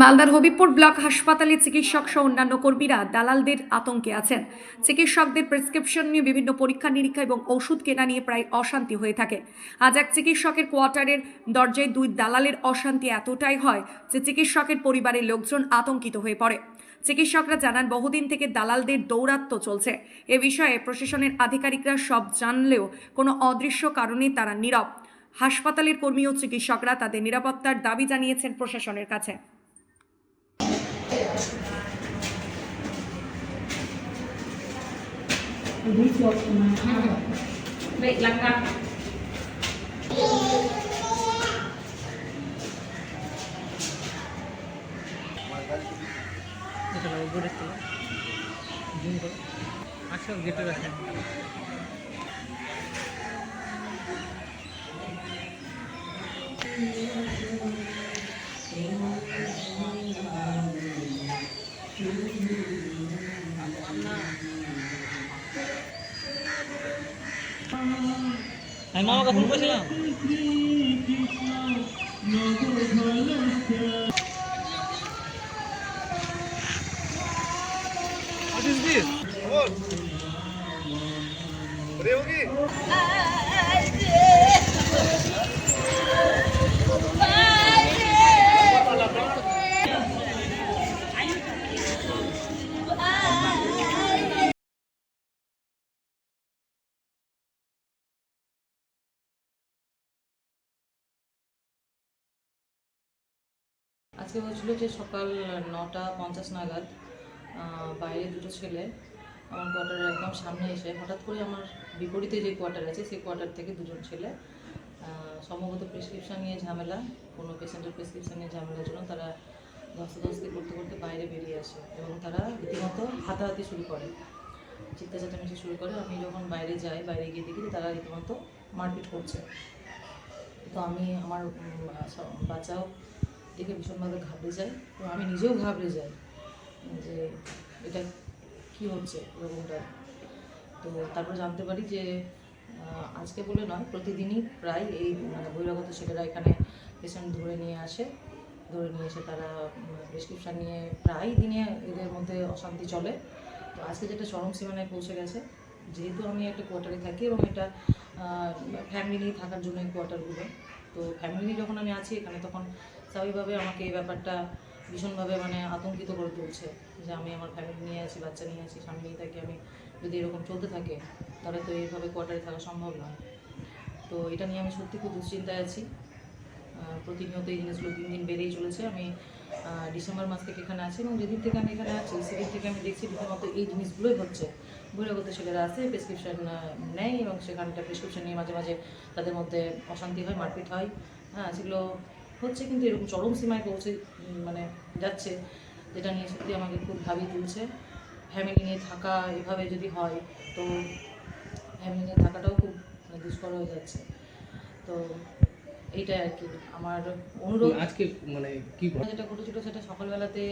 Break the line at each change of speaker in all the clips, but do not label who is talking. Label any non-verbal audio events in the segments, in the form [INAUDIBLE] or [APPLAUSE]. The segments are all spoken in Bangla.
মালদার হবিবপুর ব্লক হাসপাতালে চিকিৎসক সহ অন্যান্য কর্মীরা দালালদের আতঙ্কে আছেন। চিকিৎসকদের প্রেসক্রিপশন নিয়ে বিভিন্ন পরীক্ষা নিরীক্ষা এবং ওষুধ কেনা নিয়ে প্রায় অশান্তি হয়ে থাকে। আজ এক চিকিৎসকের কোয়ার্টারের দরজায় দুই দালালের অশান্তি এতটাই হয় যে চিকিৎসকের পরিবারের লোকজন আতঙ্কিত হয়ে পড়ে। চিকিৎসকরা জানান, বহুদিন থেকে দালালদের দৌরাত্ম্য চলছে। এ বিষয়ে প্রশাসনের আধিকারিকরা সব জানলেও কোনো অদৃশ্য কারণে তারা নীরব। হাসপাতালের কর্মী ও চিকিৎসকরা তাদের নিরাপত্তার দাবি জানিয়েছেন প্রশাসনের কাছে।
Baik, langkah.
এটা না উপরে তো জুম করো আচ্ছা গেটে রাখেন মামাকে ফোন করেছিলাম What
আজকে হয়েছিল যে সকাল নটা পঞ্চাশ নাগাদ বাইরে দুটো ছেলে আমার কোয়ার্টারের একদম সামনে এসে হঠাৎ করে আমার বিপরীতে যে কোয়ার্টার আছে সেই কোয়ার্টার থেকে দুজন ছেলে সম্ভবত প্রেসক্রিপশন নিয়ে ঝামেলা, কোনো পেশেন্টের প্রেসক্রিপশন নিয়ে ঝামেলার জন্য তারা ধস্তাধস্তি করতে করতে বাইরে বেরিয়ে আসে এবং তারা রীতিমতো হাতাহাতি শুরু করে। চিৎকা চেঁচামেচি শুরু করে। আমি যখন বাইরে যাই, বাইরে গিয়ে দেখি তারা রীতিমতো মারপিট করছে। তো আমি আমার বাচ্চাও দেখে ভীষণভাবে ঘাবড়ে যায়। তো আমি নিজেও ঘাবড়ে যাই যে এটা কি হচ্ছে এরকমটা। তো তারপর জানতে পারি যে আজকে বলে নয়, প্রতিদিনই প্রায় এই মানে বহিরাগত ছেলেরা এখানে পেশেন্ট ধরে নিয়ে আসে। ধরে নিয়ে এসে তারা প্রেসক্রিপশান নিয়ে প্রায় দিনে এদের মধ্যে অশান্তি চলে। তো আজকে যেটা চরম সীমানায় পৌঁছে গেছে, যেহেতু আমি একটা কোয়ার্টারে থাকি এবং এটা ফ্যামিলি নিয়ে থাকার জন্য এই কোয়ার্টারগুলো, তো ফ্যামিলি যখন আমি আছি এখানে তখন স্বাভাবিকভাবে আমাকে এই ব্যাপারটা ভীষণভাবে মানে আতঙ্কিত করে তুলছে যে আমি আমার ফ্যামিলি নিয়ে আছি, বাচ্চা নিয়ে আছি, স্বামী নিয়ে থাকি আমি, যদি এরকম চলতে থাকে, তাহলে তো এইভাবে কোয়ার্টারে থাকা সম্ভব নয়। তো এটা নিয়ে আমি সত্যি খুব দুশ্চিন্তায় আছি। প্রতিনিয়ত এই জিনিসগুলো দিন দিন বেড়েই চলেছে। আমি ডিসেম্বর মাস থেকে এখানে আছি এবং যেদিন থেকে আমি এখানে আছি, সেদিন থেকে আমি দেখছি রীতিমতো এই জিনিসগুলোই হচ্ছে। বহিরাগত ছেলেরা আসে প্রেসক্রিপশন নেয় এবং সেখানটা প্রেসক্রিপশন নিয়ে মাঝে মাঝে তাদের মধ্যে অশান্তি হয়, মারপিট হয়। হ্যাঁ সেগুলো হচ্ছে কিন্তু এরকম চরম সীমায় পৌঁছে মানে যাচ্ছে যেটা নিয়ে সত্যি আমাকে খুব ভাবিয়ে তুলছে। ফ্যামিলি নিয়ে থাকা এভাবে যদি হয় তো ফ্যামিলি নিয়ে থাকাটাও খুব মানে দুষ্কর হয়ে যাচ্ছে। তো এইটাই আর কি। আমার অনুরোধ
আজকে মানে কি?
যেটা ঘটেছিল সেটা সকালবেলাতে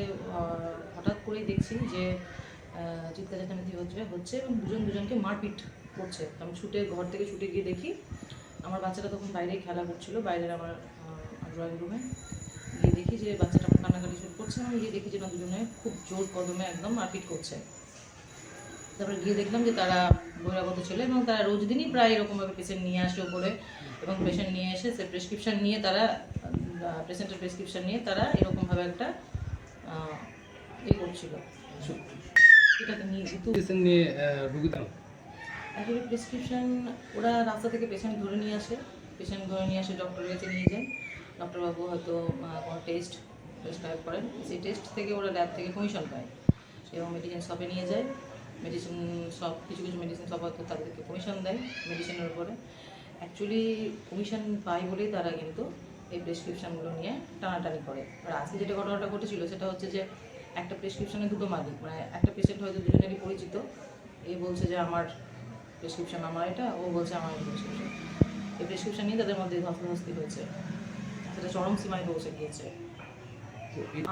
হঠাৎ করেই দেখছি যে চিৎকার চেঁচামেচি হচ্ছে হচ্ছে এবং দুজন দুজনকে মারপিট করছে। তো আমি ছুটে ঘর থেকে ছুটে গিয়ে দেখি আমার বাচ্চাটা তখন বাইরেই খেলা করছিল বাইরের আমার ড্রয়িং রুমে। গিয়ে দেখি যে বাচ্চাটা আমার কান্নাকাটি শুরু করছে আমি গিয়ে দেখি যে না দুজনে খুব জোর কদমে একদম মারপিট করছে। তারপরে গিয়ে দেখলাম যে তারা বহিরাগত ছিল এবং তারা রোজ দিনই প্রায় এরকমভাবে পেশেন্ট নিয়ে আসে ওপরে এবং পেশেন্ট নিয়ে এসে সে প্রেসক্রিপশন নিয়ে তারা পেশেন্টের প্রেসক্রিপশন নিয়ে তারা এরকমভাবে একটা এ করছিল। এটাকে নিয়ে
নিয়ে রুগী দাও
প্রেসক্রিপশন ওরা রাস্তা থেকে পেশেন্ট ধরে নিয়ে আসে পেশেন্ট ধরে নিয়ে আসে ডক্টরের কাছে নিয়ে যায়। ডক্টরবাবু হয়তো কোনো টেস্ট প্রেসক্রাইব করেন। সেই টেস্ট থেকে ওরা ল্যাব থেকে কমিশন পায়। এবং মেডিসিন শপে নিয়ে যায়। মেডিসিন সব কিছু কিছু মেডিসিন শপ হয়তো তাদেরকে কমিশন দেয় মেডিসিনের উপরে। অ্যাকচুয়ালি কমিশন পায় বলেই তারা কিন্তু এই প্রেসক্রিপশনগুলো নিয়ে টানাটানি করে। আর আজকে যেটা ঘটনাটা ঘটেছিল, সেটা হচ্ছে যে একটা প্রেসক্রিপশানে দুটো মালিক মানে একটা পেশেন্ট হয়তো দুজনেরই পরিচিত। এ বলছে যে, আমার প্রেসক্রিপশন আমার এটা। ও বলছে, আমার প্রেসক্রিপশন এই প্রেসক্রিপশন নিয়ে তাদের মধ্যে ধস্তাধস্তি হয়েছে। সেটা চরম সীমায় পৌঁছে গিয়েছে।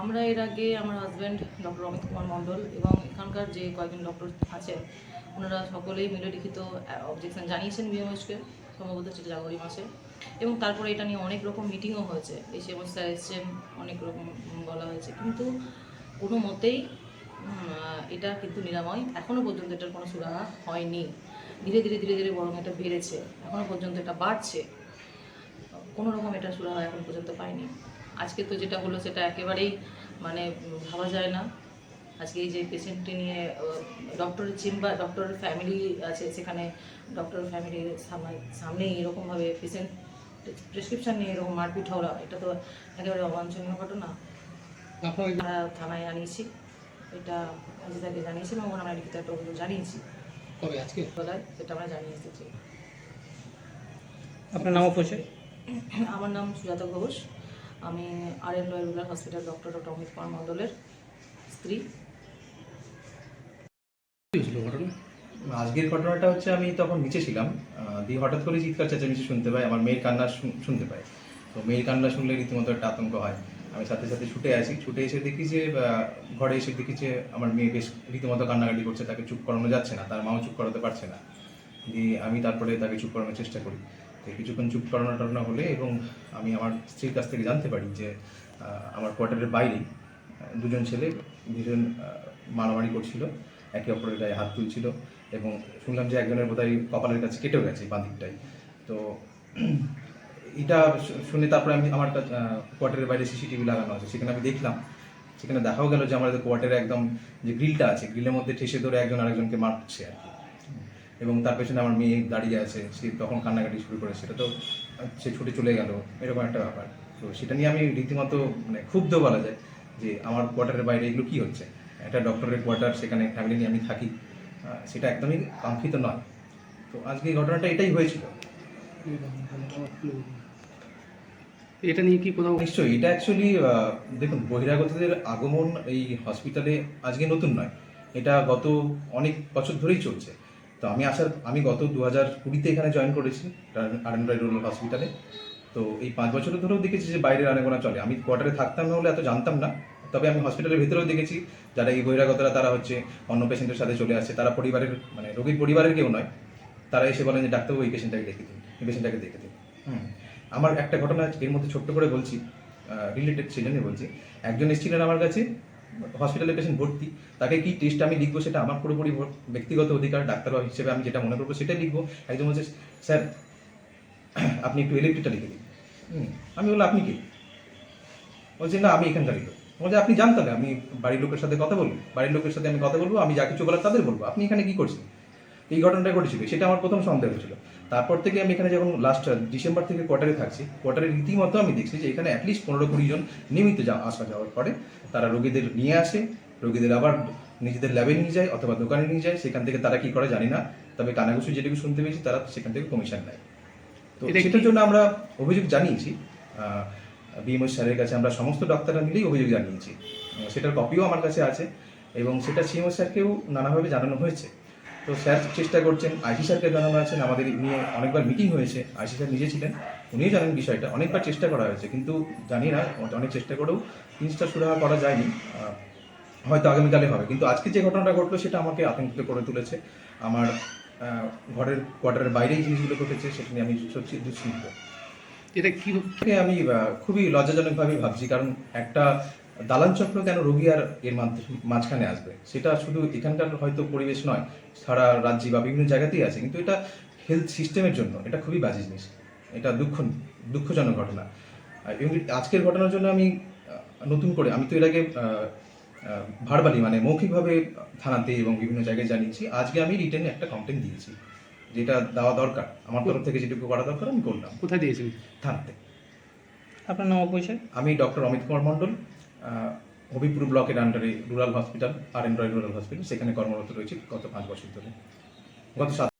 আমরা এর আগে আমার হাজব্যান্ড ডক্টর অমিত কুমার মণ্ডল এবং এখানকার যে কয়েকজন ডক্টর আছেন, ওনারা সকলেই মিলে লিখিত অবজেকশন জানিয়েছেন বিএমএসকে সম্ভবত সেটা জানুয়ারি মাসে। এবং তারপরে এটা নিয়ে অনেক রকম মিটিংও হয়েছে। এই সমস্যা এসছেন অনেক রকম বলা হয়েছে। কিন্তু কোনো মতেই এটা কিন্তু নিরাময়। এখনও পর্যন্ত এটার কোনো সুরাহা হয়নি। ধীরে ধীরে ধীরে ধীরে বরং এটা বেড়েছে। এখনও পর্যন্ত এটা বাড়ছে। কোনো রকম এটা সুরাহা এখন পর্যন্ত পাইনি। আজকে তো যেটা হলো সেটা একেবারেই মানে ভাবা যায় না। আজকে এই যে পেশেন্টটি নিয়ে ডক্টরের চেম্বার ডক্টরের ফ্যামিলি আছে সেখানে ডক্টরের ফ্যামিলির সামনেই এরকমভাবে পেশেন্ট প্রেসক্রিপশন নিয়ে এরকম মারপিট হওয়া এটা তো একেবারে অবাঞ্ছনীয় ঘটনা। আমরা থানায় আনিয়েছি এটা অজিতাকে জানিয়েছি এবং আমরা লিখিত একটা অভিযোগ জানিয়েছি।
কবে? আজকে?
সেটা আমরা জানিয়ে এসেছি।
আপনার নাম পরিচয়
আমার নাম সুজাতা ঘোষ। আমি R N Roy rural hospital doctor doctor Amit Kumar মণ্ডলের স্ত্রী।
আজকের ঘটনাটা হচ্ছে আমি তখন নিচে ছিলাম দিয়ে হঠাৎ করে চিৎকার চেঁচামেচি শুনতে পাই আমার মেয়ের কান্না শুনতে পাই। তো মেয়ের কান্না শুনলে রীতিমতো একটা আতঙ্ক হয়। আমি সাথে সাথে ছুটে আসি ছুটে এসে দেখি যে ঘরে এসে দেখি যে আমার মেয়ে বেশ রীতিমতো কান্নাকাটি করছে তাকে চুপ করানো যাচ্ছে না তার মাও চুপ করাতে পারছে না। দিয়ে আমি তারপরে তাকে চুপ করানোর চেষ্টা করি। কিছুক্ষণ চুপ করানো টরানো হলে এবং আমি আমার স্ত্রীর কাছ থেকে জানতে পারি যে আমার কোয়ার্টারের বাইরেই আহ, দুজন ছেলে আহ, মারামারি করছিল একে অপরের গায়ে হাত তুলছিল এবং শুনলাম যে একজনের বোধহয় কপালের কাছে কেটেও গেছে বাঁদিকটাই তো [CLEARS THROAT] এটা শুনে তারপরে আমি আমার কোয়ার্টারের বাইরে সিসিটিভি লাগানো আছে। সেখানে আমি দেখলাম সেখানে দেখাও গেল যে আমাদের কোয়ার্টারে একদম যে গ্রিলটা আছে গ্রিলের মধ্যে ঠেসে ধরে একজন আরেকজনকে মারছে আর কি। এবং তার পেছনে আমার মেয়ে দাঁড়িয়ে আছে সে তখন কান্নাকাটি শুরু করে সেটা তো সে ছুটে চলে গেল এরকম একটা ব্যাপার। তো সেটা নিয়ে আমি রীতিমতো মানে ক্ষুব্ধ বলা যায় যে আমার কোয়ার্টারের বাইরে এগুলো কী হচ্ছে? একটা ডক্টরের কোয়ার্টার সেখানে ফ্যামিলি নিয়ে আমি থাকি সেটা একদমই কাঙ্ক্ষিত নয়। তো আজকে এই ঘটনাটা এটাই হয়েছিল।
এটা নিয়ে কি কোথাও
নিশ্চয়ই এটা অ্যাকচুয়ালি দেখুন বহিরাগতদের আগমন এই হসপিটালে আজকে নতুন নয়। এটা গত অনেক বছর ধরেই চলছে। তো আমি আসার, আমি গত দু হাজার কুড়িতে এখানে জয়েন করেছি আরেন্দ্রাই রুরাল হসপিটালে তো এই পাঁচ বছর ধরেও দেখেছি যে বাইরের আনাগোনা চলে। আমি কোয়ার্টারে থাকতাম না হলে এত জানতাম না, তবে আমি হসপিটালের ভিতরেও দেখেছি যারা এই বহিরাগতরা, তারা হচ্ছে অন্য পেশেন্টের সাথে চলে আসছে। তারা পরিবারের মানে রোগীর পরিবারের কেউ নয়, তারা এসে বলেন যে, ডাক্তারবাবু, এই পেশেন্টটাকে দেখে দিন, এই পেশেন্টটাকে দেখে দিন। হুম। আমার একটা ঘটনা এর মধ্যে ছোট্ট করে বলছি রিলেটেড সেই জন্যই বলছি। একজন এসেছিলেন আমার কাছে হসপিটালে পেশেন্ট ভর্তি, তাকে কি টেস্ট আমি লিখব সেটা আমার পুরোপুরি ব্যক্তিগত অধিকার, ডাক্তার হিসেবে আমি যেটা মনে করব সেটাই লিখব। একজন বলছে, স্যার, আপনি একটু ইলেকট্রিকটা লিখে দিন। আমি বললাম, আপনি কি? বলছেন না, আমি এখানকার লিখব বলছে, আপনি জানতেন আমি বাড়ির লোকের সাথে কথা বলব, বাড়ির লোকের সাথে আমি কথা বলব, আমি যা কিছু বলার তাদের বলব, আপনি এখানে কি করছেন? এই ঘটনাটা ঘটেছিল, সেটা আমার প্রথম সন্দেহ ছিল। তারপর থেকে আমি এখানে যখন লাস্ট ডিসেম্বর থেকে কোয়ার্টারে থাকছি কোয়ার্টারে রীতিমতো আমি দেখছি যে এখানে অ্যাটলিস্ট পনেরো কুড়ি জন নিয়মিত যা আসা যাওয়ার পরে তারা রোগীদের নিয়ে আসে রোগীদের আবার নিজেদের ল্যাবে নিয়ে যায় অথবা দোকানে নিয়ে যায় সেখান থেকে তারা কি করে জানি না তবে কানাঘুষি যেটুকু শুনতে পেয়েছি তারা সেখান থেকে কমিশন নেয়। তো সেটার জন্য আমরা অভিযোগ জানিয়েছি বিএমও স্যারের কাছে আমরা সমস্ত ডাক্তাররা মিলেই অভিযোগ জানিয়েছি। সেটার কপিও আমার কাছে আছে এবং সেটা সিএমও স্যারকেও নানাভাবে জানানো হয়েছে। তো স্যার চেষ্টা করছেন আইসি স্যারকে জানানো আছেন আমাদের নিয়ে অনেকবার মিটিং হয়েছে আইসি স্যার নিজে ছিলেন উনিও জানেন বিষয়টা অনেকবার চেষ্টা করা হয়েছে কিন্তু জানি না অনেক চেষ্টা করেও জিনিসটা সুরাহা করা যায়নি হয়তো আগামীকালে হবে কিন্তু আজকে যে ঘটনাটা ঘটলো সেটা আমাকে আতঙ্কিত করে তুলেছে আমার ঘরের কোয়ার্টারের বাইরেই জিনিসগুলো ঘটেছে সেটা নিয়ে আমি সত্যি দুশ্চিন্ত
এটা কি
আমি খুবই লজ্জাজনকভাবে ভাবছি কারণ একটা দালান চক্র কেন রোগী আর এর মাঝ- মাঝখানে আসবে? সেটা শুধু এখানকার হয়তো পরিবেশ নয় সারা রাজ্যে বা বিভিন্ন জায়গাতেই আছে। কিন্তু এটা হেলথ সিস্টেমের জন্য এটা খুবই বাজে জিনিস। এটা দুঃখ দুঃখজনক ঘটনা। আর এবং আজকের ঘটনার জন্য আমি নতুন করে আমি তো এর আগে ভারবালি মানে মৌখিকভাবে থানাতে এবং বিভিন্ন জায়গায় জানিয়েছি। আজকে আমি রিটেন একটা কমপ্লেন দিয়েছি যেটা দেওয়া দরকার। আমার তরফ থেকে যেটুকু করা দরকার আমি করলাম।
কোথায় দিয়েছি
থানাতে।
আপনার নাম পরিচয়?
আমি ডক্টর অমিত কুমার মণ্ডল। হবিপুর ব্লকের আন্ডারে রুরাল হসপিটাল আর এন্ড্রয়েড রুরাল হসপিটাল সেখানে কর্মরত রয়েছে গত পাঁচ বছর ধরে। গত সাত